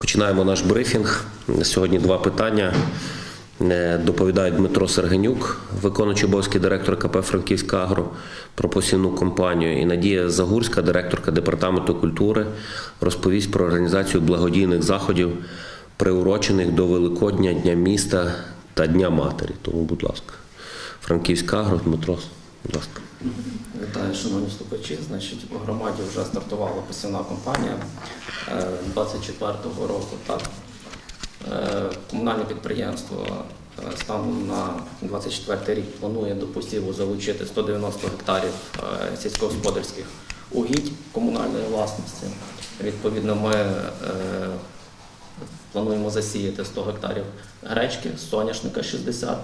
Починаємо наш брифінг. Сьогодні два питання. Е, Доповідає Дмитро Сергенюк, виконуючий обов'язки директора КП Франківська Агро про посівну компанію. І Надія Загурська, директорка департаменту культури, розповість про організацію благодійних заходів, приурочених до Великодня, Дня міста та Дня Матері. Тому, будь ласка, Франківська Агро, Дмитро, будь ласка. Вітаю, шановні слухачі. Значить, у громаді вже стартувала посівна кампанія е, 24-го року. Так, Е, комунальне підприємство е, станом на 24 рік планує до посіву залучити 190 гектарів е, сільськогосподарських угідь комунальної власності. Відповідно, ми е, плануємо засіяти 100 гектарів гречки, соняшника 60,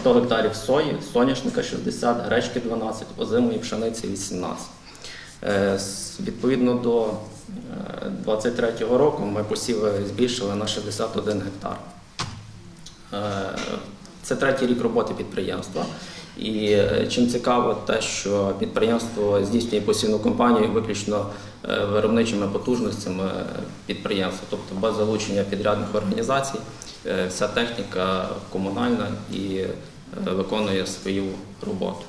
100 гектарів сої, соняшника 60, гречки 12, озимої пшениці 18. Е, Відповідно до 2023 року ми посіви збільшили на 61 гектар. Е, Це третій рік роботи підприємства. І е, чим цікаво, те, що підприємство здійснює посівну кампанію виключно е, виробничими потужностями підприємства, тобто без залучення підрядних організацій, Е, вся техніка комунальна і е, виконує свою роботу.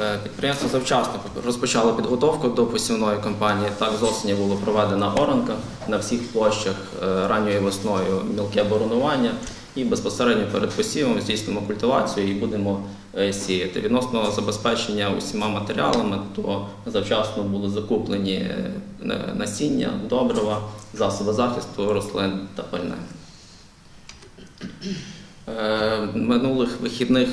Е, Підприємство завчасно розпочало підготовку до посівної кампанії. Так, з осені було проведена оранка на всіх площах е, ранньою весною мілке боронування і безпосередньо перед посівом здійснимо культивацію і будемо е, сіяти. Відносно забезпечення усіма матеріалами, то завчасно були закуплені е, насіння, добрива, засоби захисту рослин та пальне. Е, Минулих вихідних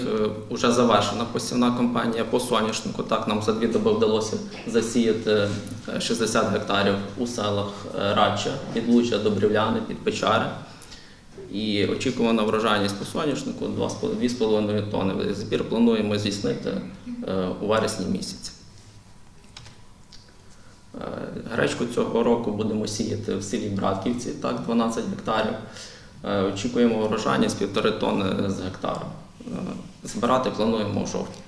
вже завершена посівна кампанія по соняшнику. Так, нам за дві доби вдалося засіяти е, 60 гектарів у селах Радча, Підлуччя, Добрівляни, Підпечари. І очікувана врожайність по соняшнику 2,5 тонни. Збір плануємо здійснити е, у вересні місяці. Е, Гречку цього року будемо сіяти в селі Братківці, так, 12 гектарів. Е, Очікуємо врожайність півтори тонни з гектару. Збирати плануємо у жовтні.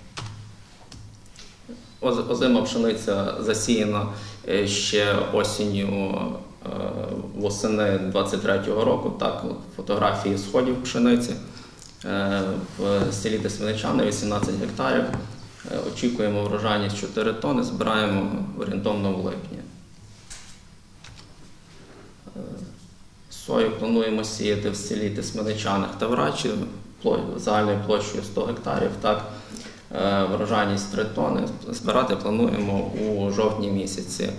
Озима пшениця засіяна ще осінню восени 23-го року. Так, фотографії сходів пшениці Е, в селі Десвиничани 18 гектарів. Е, Очікуємо врожайність 4 тонни, збираємо орієнтовно в липні. Е, Сою плануємо сіяти в селі Тисменичанах та Врачі загальною площею 100 гектарів. Так, Е, врожайність 3 тонни. Збирати плануємо у жовтні місяці.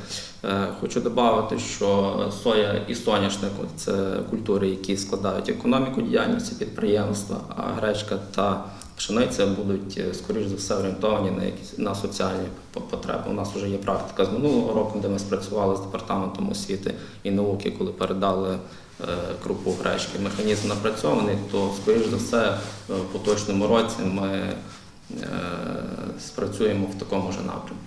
Е, Хочу додати, що соя і соняшник це культури, які складають економіку діяльності підприємства, а гречка та пшениця будуть, е, скоріш за все, орієнтовані на якісь на соціальні потреби. У нас вже є практика з минулого року, де ми спрацювали з департаментом освіти і науки, коли передали е, крупу гречки. Механізм напрацьований, то скоріш за все е, в поточному році ми е, спрацюємо в такому ж напрямку.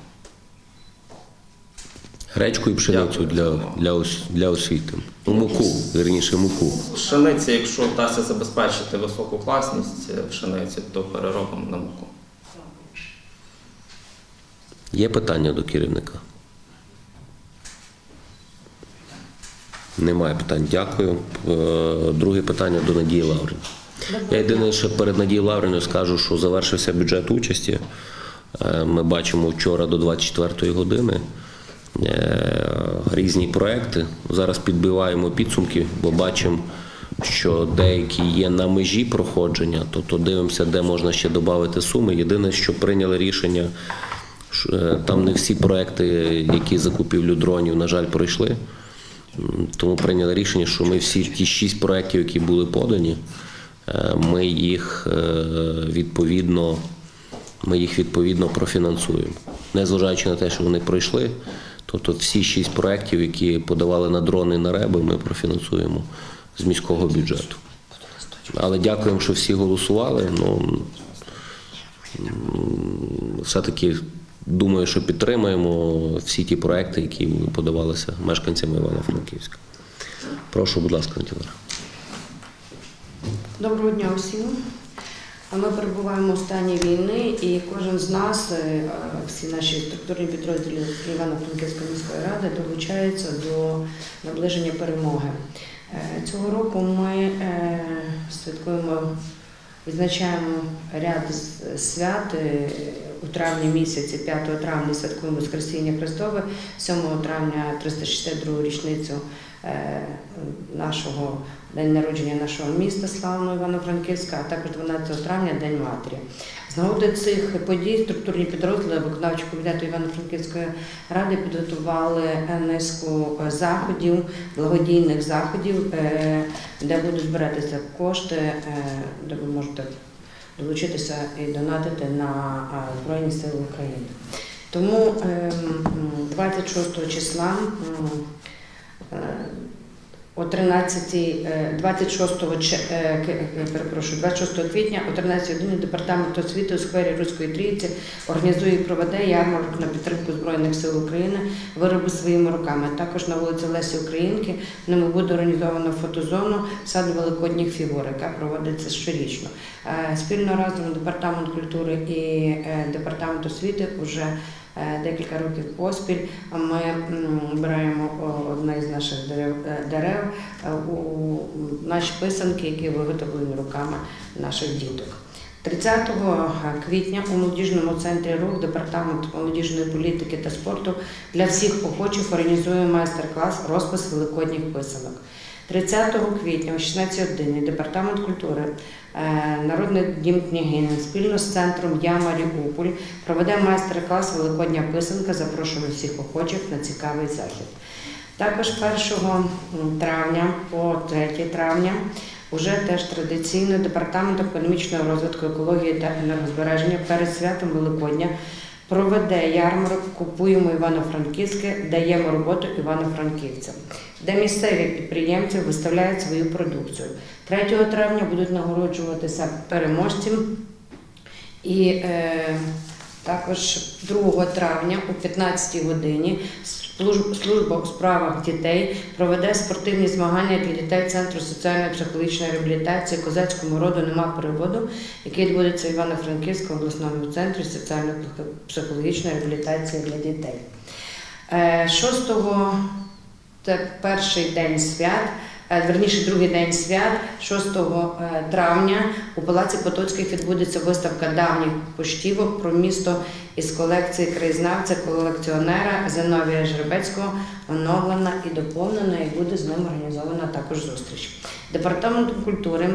Гречку і пшеницю для, для, для освіти. Ну, муку, вірніше, муку. Пшениці, якщо вдасться забезпечити високу класність е, пшениці, то переробимо на муку. Є питання до керівника? Немає питань. Дякую. Е, Друге питання до Надії Лаврівни. Я єдине, ще перед Надією Лаврівною скажу, що завершився бюджет участі. Е, Ми бачимо вчора до 24-ї години е, різні проекти. Зараз підбиваємо підсумки, бо бачимо, що деякі є на межі проходження, тобто дивимося, де можна ще додати суми. Єдине, що прийняли рішення, е, там не всі проекти, які закупівлю дронів, на жаль, пройшли. Тому прийняли рішення, що ми всі ті шість проєктів, які були подані, ми їх е, відповідно, ми їх відповідно профінансуємо. Незважаючи на те, що вони пройшли, тобто всі шість проєктів, які подавали на дрони на реби, ми профінансуємо з міського бюджету. Але дякуємо, що всі голосували. Ну, все-таки думаю, що підтримаємо всі ті проекти, які подавалися мешканцями Івано-Франківська. Прошу, будь ласка, Антілара. Доброго дня усім. Ми перебуваємо у стані війни, і кожен з нас, е, всі наші структурні підрозділи Івано-Франківської міської ради долучаються до наближення перемоги. Е, Цього року ми е, святкуємо, відзначаємо ряд свят. У травні місяці, 5 травня, святкуємо Воскресіння Христове, 7 травня 362 річницю нашого день народження нашого міста славного Івано-Франківська, а також 12 травня День Матері. З нагоди цих подій структурні підрозділи виконавчого комітету Івано-Франківської ради підготували е, низку е, заходів, благодійних заходів, е, де будуть збиратися кошти, е, де ви можете долучитися і донатити на е, Збройні Сили України. Тому ем, 26 числа м, е, о 13, е, 26, че- е, е, перепрошую, 26 квітня о 13 годині департамент освіти у сфері Руської трійці організує і проведе ярмарок на підтримку Збройних сил України вироби своїми руками. Також на вулиці Лесі Українки ними буде організовано фотозону сад великодніх фігур, яка проводиться щорічно. Е, Спільно разом департамент культури і е, департамент освіти вже е, декілька років поспіль ми м, збираємо о, одне з наших дерев, е, е, у наші писанки, які виготовлені руками наших діток. 30 квітня у молодіжному центрі рух департамент молодіжної політики та спорту для всіх охочих організує майстер-клас розпис великодніх писанок. 30 квітня о 16 годині департамент культури е, Народний дім княгинин спільно з центром Я Маріуполь проведе майстер-клас Великодня писанка. Запрошуємо всіх охочих на цікавий захід. Також 1 травня по 3 травня Уже теж традиційно департамент економічного розвитку, екології та енергозбереження перед святом Великодня проведе ярмарок Купуємо Івано-Франківське, даємо роботу івано-франківцям, де місцеві підприємці виставляють свою продукцію. 3 травня будуть нагороджуватися переможці. І е, також 2 травня о 15 годині служб- служба у справах дітей проведе спортивні змагання для дітей Центру соціальної психологічної реабілітації козацькому роду нема переводу, який відбудеться в Івано-Франківському обласному центрі соціальної психологічної реабілітації для дітей. Е, 6 це перший день свят, верніше другий день свят, 6 е, травня у Палаці Потоцьких відбудеться виставка давніх поштівок про місто із колекції краєзнавця, колекціонера Зиновія Жеребецького, оновлена і доповнена, і буде з ним організована також зустріч. Департаментом культури.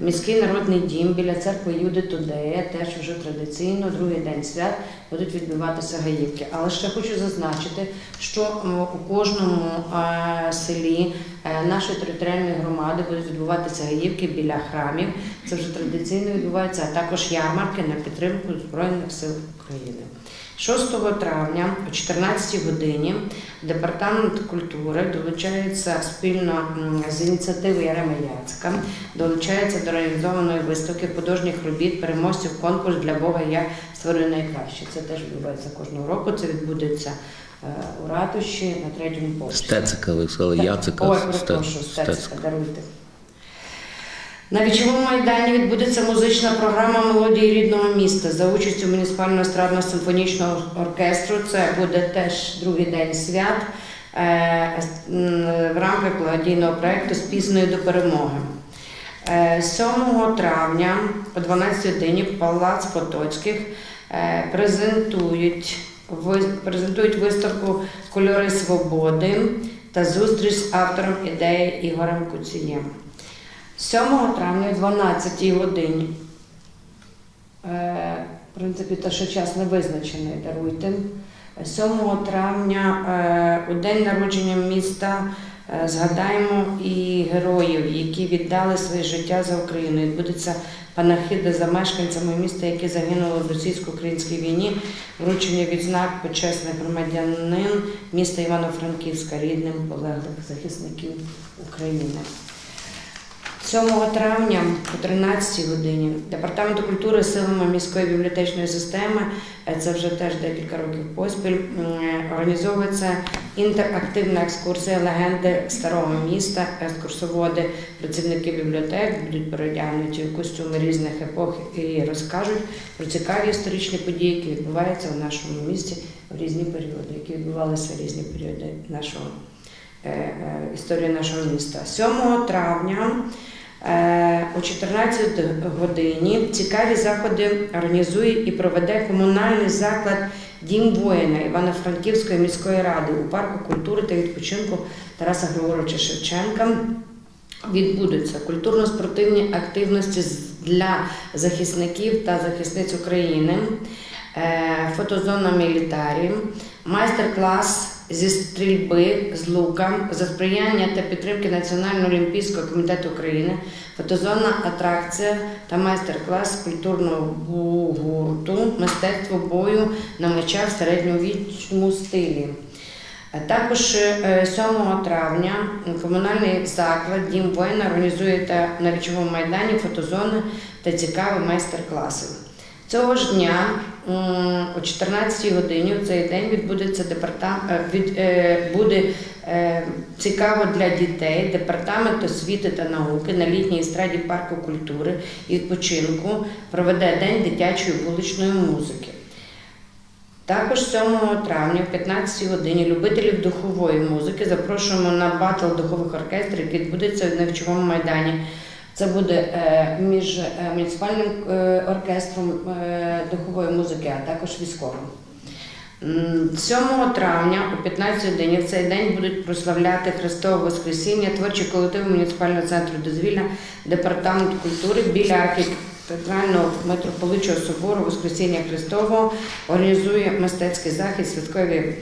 Е, Міський народний дім біля церкви Юди Тудея теж вже традиційно другий день свят будуть відбуватися гаївки. Але ще хочу зазначити, що у кожному е, селі е, нашої територіальної громади будуть відбуватися гаївки біля храмів. Це вже традиційно відбувається, а також ярмарки на підтримку Збройних сил України. 6 травня о 14 годині департамент культури долучається спільно з ініціативи Ярема Яцика, долучається до реалізованої виставки художніх робіт переможців конкурс для Бога Я створюю найкраще. Це теж відбувається кожного року. Це відбудеться е, у ратуші на третьому поверсі. Стецика, ви сказали, Яцика. Ой, Стецика. Стецика, даруйте. На вічовому майдані відбудеться музична програма Мелодії рідного міста за участю муніципального естрадно симфонічного оркестру. Це буде теж другий день свят е, в рамках благодійного проєкту з піснею до перемоги. Е, 7 травня о 12 годині Палац Потоцьких е, презентують, презентують виставку Кольори свободи та зустріч з автором ідеї Ігорем Куцієм. 7 травня о 12 годині. Е, В принципі, те, що час не визначений, даруйте. 7 травня е, у день народження міста е, згадаємо і героїв, які віддали своє життя за Україну. Відбудеться панахида за мешканцями міста, які загинули в російсько-українській війні, вручення відзнак почесних громадянин міста Івано-Франківська, рідним полеглих захисників України. 7 травня о 13 годині Департаменту культури силами міської бібліотечної системи, е, це вже теж декілька років поспіль, е, організовується інтерактивна екскурсія легенди старого міста. Екскурсоводи, працівники бібліотек будуть переодягнуті в костюми різних епох і розкажуть про цікаві історичні події, які відбуваються в нашому місті в різні періоди, які відбувалися в різні періоди нашого історії нашого міста. 7 травня е, о 14 годині цікаві заходи організує і проведе комунальний заклад Дім воїна Івано-Франківської міської ради у парку культури та відпочинку Тараса Григоровича Шевченка. Відбудуться культурно-спортивні активності для захисників та захисниць України, е, фотозона мілітарі, майстер-клас зі стрільби з лука за сприяння та підтримки Національного олімпійського комітету України, фотозонна атракція та майстер-клас культурного гу- гурту мистецтво бою на мечах в середньовічному стилі. Також е, 7 травня комунальний заклад Дім воїна організує на річовому майдані фотозони та цікаві майстер-класи. Цього ж дня о 14 годині в цей день відбудеться департамент від е, буде е, цікаво для дітей. Департамент освіти та науки на літній естраді парку культури і відпочинку проведе день дитячої вуличної музики. Також 7 травня в 15 годині любителів духової музики запрошуємо на батл духових оркестрів, який відбудеться в Невчовому майдані. Це буде е, між е, муніципальним е, оркестром духової музики, а також військовим. 7 травня о 15 годині в цей день будуть прославляти Христове Воскресіння, творчі колективи муніципального центру дозвілля, департамент культури біля архітектурального митрополичого собору Воскресіння Христового організує мистецький захід святкові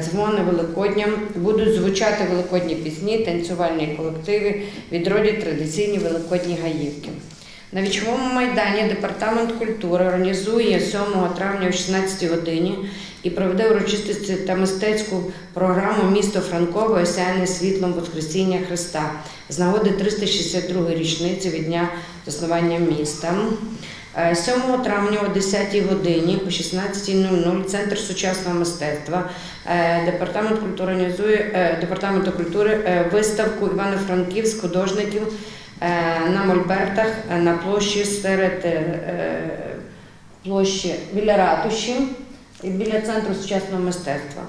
дзвони Великодня. Будуть звучати великодні пісні, танцювальні колективи, відродять традиційні великодні гаївки. На вічовому майдані департамент культури організує 7 травня о 16 годині і проведе урочистості та мистецьку програму Місто Франкове осяяне світлом Воскресіння Христа з нагоди 362-ї річниці від дня заснування міста. Е, 7 травня о 10 годині о 16.00 Центр сучасного мистецтва е, департамент культури е, департаменту культури е, виставку Івано-Франківськ художників е, на Мольбертах е, на площі серед е, площі біля ратуші і біля центру сучасного мистецтва.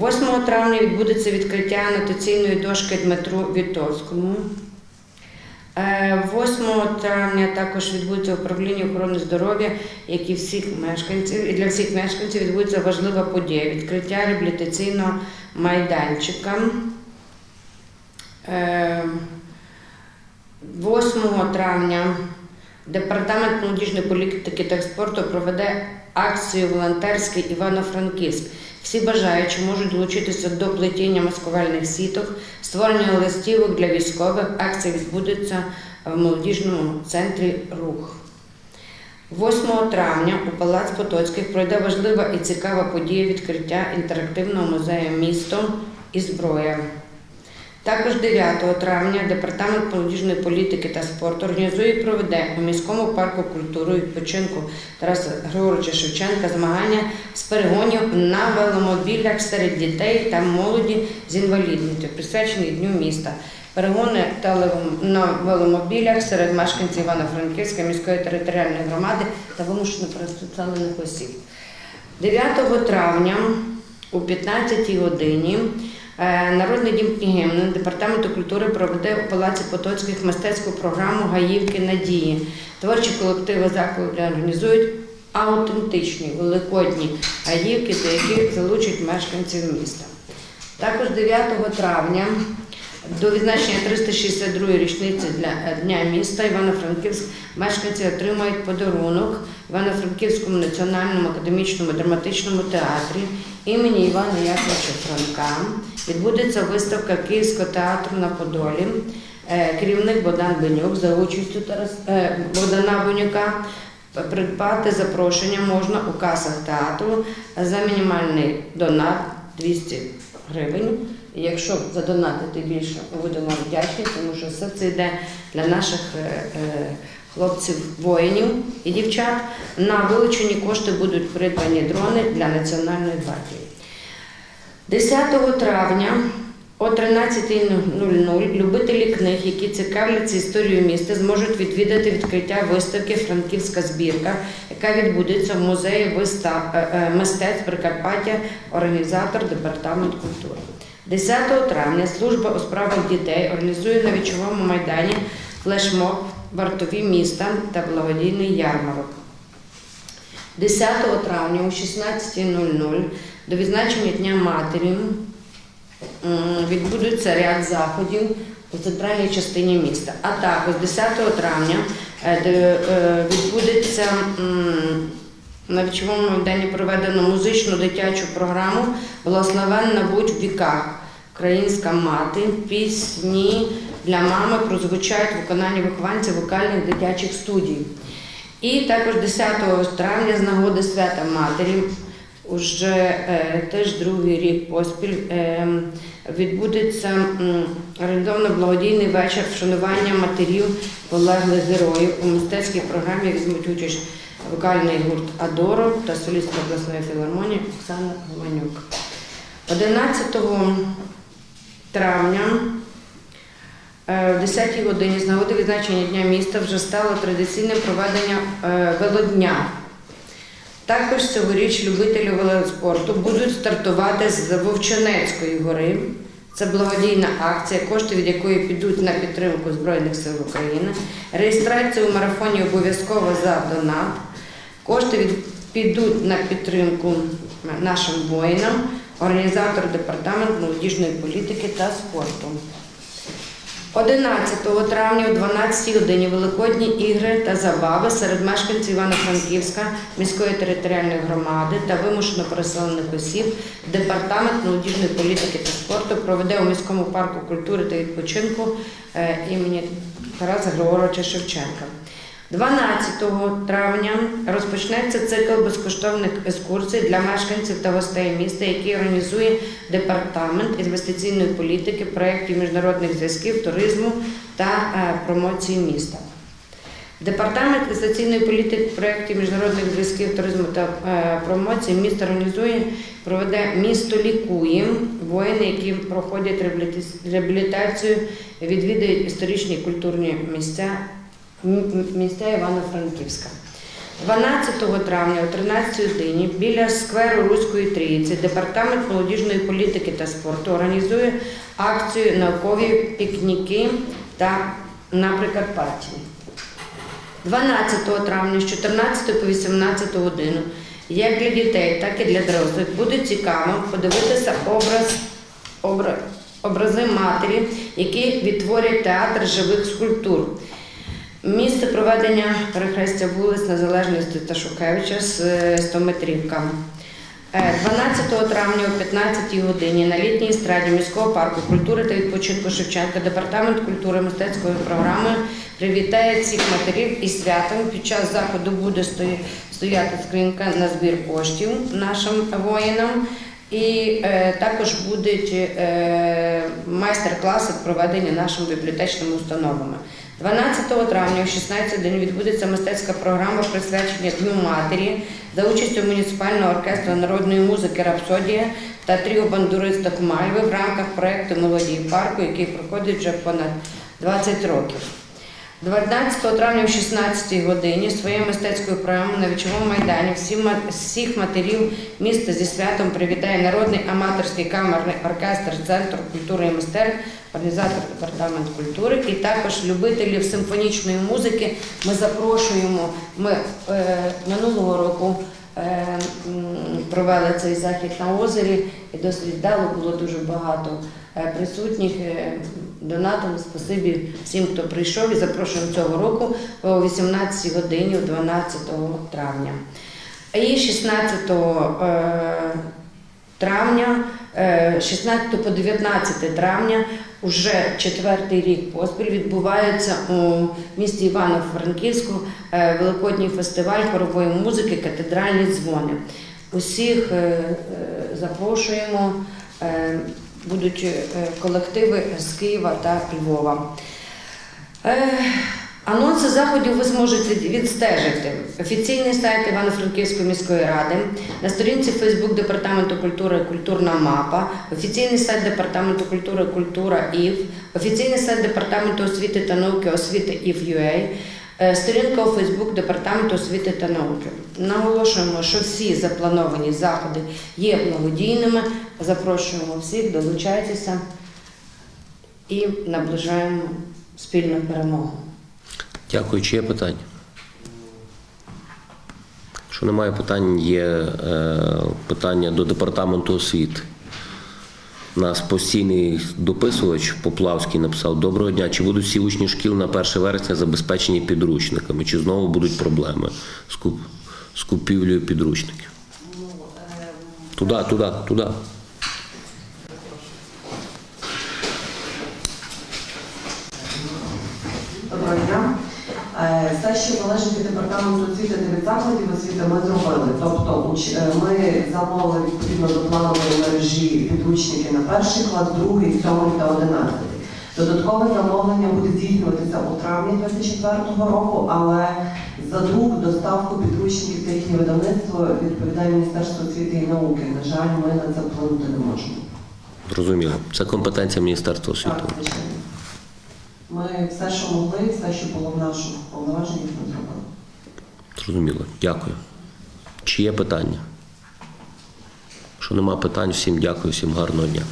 8 травня відбудеться відкриття анотаційної дошки Дмитру Вітовському. Е, 8 травня також відбудеться управління охорони здоров'я, як і всіх мешканців, і для всіх мешканців відбудеться важлива подія відкриття реабілітаційного майданчика. Е, 8 травня Департамент молодіжної політики та спорту проведе акцію волонтерський Івано-Франківськ. Всі бажаючі можуть долучитися до плетіння маскувальних сіток, створення листівок для військових. Акція відбудеться в молодіжному центрі Рух. 8 травня у Палац Потоцьких пройде важлива і цікава подія відкриття інтерактивного музею місто і зброя. Також 9 травня департамент молодіжної політики та спорту організує і проведе у міському парку культури і відпочинку Тараса Григоровича Шевченка змагання з перегонів на веломобілях серед дітей та молоді з інвалідністю, присвячені Дню міста. Перегони на веломобілях серед мешканців Івано-Франківської міської територіальної громади та вимушено переселених осіб. 9 травня о 15 годині Народний дім княгинин Департаменту культури проведе у Палаці Потоцьких мистецьку програму Гаївки Надії. Творчі колективи закладу організують аутентичні великодні гаївки, до яких залучать мешканців міста. Також 9 травня до відзначення 362-ї річниці для е, Дня міста Івано-Франківськ мешканці отримають подарунок Івано-Франківському національному академічному драматичному театрі імені Івана Яковлевича Франка. Відбудеться виставка Київського театру на Подолі. Е, Керівник Богдан Бенюк за участю е, Богдана Бенюка. Придбати запрошення можна у касах театру за мінімальний донат 200 гривень Якщо задонатити більше, ми будемо вдячні, тому що все це йде для наших е, е, хлопців, воїнів і дівчат. На вилучені кошти будуть придбані дрони для Національної гвардії. 10 травня о 13.00 любителі книг, які цікавляться історією міста, зможуть відвідати відкриття виставки Франківська збірка, яка відбудеться в музеї вистав... е, мистецтв Прикарпаття, організатор департамент культури. 10 травня служба у справах дітей організує на вічовому майдані флешмоб вартові міста та благодійний ярмарок. 10 травня о 16.00 до відзначення Дня Матері м, відбудуться ряд заходів у центральній частині міста. А також 10 травня е, е, відбудеться на вічовому майдані проведено музичну дитячу програму Благословенна будь в віках. Українська мати, пісні для мами прозвучають в виконанні вихованців вокальних дитячих студій. І також 10 травня з нагоди свята Матері, уже е, теж другий рік поспіль, е, відбудеться м, орієнтовно-благодійний вечір вшанування матерів полеглих героїв. У мистецькій програмі візьмуть участь вокальний гурт Адоро та солістка обласної філармонії Оксана Гуманюк. 11 травня Е, В 10-й годині з нагоди відзначення Дня міста вже стало традиційним проведення е, велодня. Також цьогоріч любителі велоспорту будуть стартувати з Вовчанецької гори. Це благодійна акція, кошти від якої підуть на підтримку Збройних сил України. Реєстрація у марафоні обов'язково за донат. Кошти від, підуть на підтримку нашим воїнам, організатор департамент молодіжної політики та спорту. 11 травня о 12 годині Великодні ігри та забави серед мешканців Івано-Франківська міської територіальної громади та вимушено переселених осіб департамент молодіжної політики та спорту проведе у міському парку культури та відпочинку е, імені Тараса Григоровича Шевченка. 12 травня розпочнеться цикл безкоштовних екскурсій для мешканців та гостей міста, який організує департамент інвестиційної політики, проєктів міжнародних зв'язків, туризму та е, промоції міста. Департамент інвестиційної політики, проєктів міжнародних зв'язків, туризму та е, промоції міста організує, проведе місто лікує воїни, які проходять реабілітацію, відвідують історичні і культурні місця міста Івано-Франківська. 12 травня о 13 годині біля скверу Руської Трійці департамент молодіжної політики та спорту організує акцію наукові пікніки та на Прикарпатті. 12 травня з 14 по 18 годину як для дітей, так і для дорослих буде цікаво подивитися образ, обра- образи матері, які відтворять театр живих скульптур. Місце проведення перехрестя вулиць Незалежності та Шухевича з е, 100-метрівка. Е, 12 травня о 15 годині на літній естраді міського парку культури та відпочинку Шевченка департамент культури мистецької програми привітає всіх матерів із святом. Під час заходу буде стояти скринька на збір коштів нашим воїнам. І е, також будуть е, майстер-класи проведені нашими бібліотечними установами. 12 травня о 16 день відбудеться мистецька програма присвячення Дню матері за участю муніципального оркестру народної музики Рапсодія та тріо бандуристок Мальви в рамках проєкту Молодій парку, який проходить вже понад 20 років. 12 травня о 16 годині своєю мистецькою програмою на вічовому майдані всіх матерів міста зі святом привітає народний аматорський камерний оркестр Центру культури і мистецтв, організатор департамент культури і також любителів симфонічної музики. Ми запрошуємо. Ми е, минулого року е, провели цей захід на озері, і досить вдало було дуже багато присутніх. Е, Донатом спасибі всім, хто прийшов і запрошуємо цього року о 18 годині, 12 травня. І 16 е, травня, е, 16 по 19 травня, уже четвертий рік поспіль відбувається у місті Івано-Франківську е, Великодній фестиваль хорової музики Катедральні дзвони. Усіх е, е, запрошуємо. Будуть е, колективи з Києва та Львова. Е, Анонси заходів ви зможете відстежити. Офіційний сайт Івано-Франківської міської ради, на сторінці Фейсбук Департаменту культури Культурна мапа, офіційний сайт Департаменту культури Культура ІВ, офіційний сайт Департаменту освіти та науки освіти ІВ.UA, сторінка у Фейсбук Департаменту освіти та науки. Наголошуємо, що всі заплановані заходи є благодійними. Запрошуємо всіх, долучайтеся і наближаємо спільну перемогу. Дякую. Чи є питання? Якщо немає питань, є е, питання до департаменту освіти. Нас постійний дописувач Поплавський написав: Доброго дня. Чи будуть всі учні шкіл на 1 вересня забезпечені підручниками? Чи знову будуть проблеми з, куп... з купівлею підручників? Туди, туди, туди. Доброго дня. Все, що належить від департаменту освіти та від закладів освіти, ми зробили. Тобто е, ми замовили відповідно до планової мережі підручники на перший клас, другий, сьомий та одинадцятий. Додаткове замовлення буде здійснюватися у травні 2024 року, але за друк, доставку підручників та їхнє видавництво відповідає Міністерство освіти і науки. На жаль, ми на це вплинути не можемо. Зрозуміло. Це компетенція Міністерства освіти. Так, звичайно. Ми все, що могли, все, що було в нашому повноваженні, ми зробили. Зрозуміло. Дякую. Чи є питання? Якщо нема питань, всім дякую, всім гарного дня.